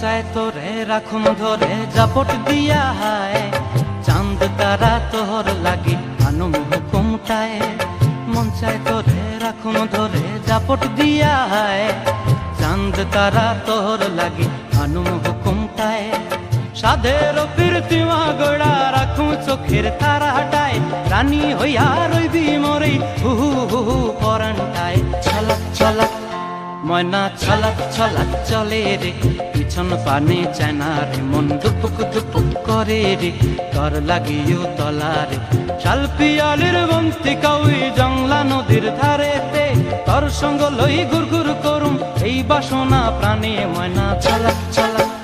চায় তোরে রাখুম ধরে, জাপট দিয়া হায়। চাঁদ তারা তোর লাগি আনুম হুকুমটায় চায় তোরে রাখুম ধরে, জাপট দিয়া হায়। চাঁদ তারা তোর লাগি আনুম হুকুমটায় সাধের প্রীতিমা গোড়া রাখুম চোখের তারা হাটায় রানী হইয়া রইবি মরে হু হু হু পরানটায়। ছলক ছলক, ময়না, ছলক ছলক, চলে রে। পিছন পানে চেনারে মন দুপুক দুপুক করে রে কর লাগিও তলারে শাল পিয়ালির বন্তি কাউই জংলা নদীর ধারেতে, তর সঙ্গ লই গুর গুর করুম, এই বাসনা প্রাণে ময়না চলা ছলক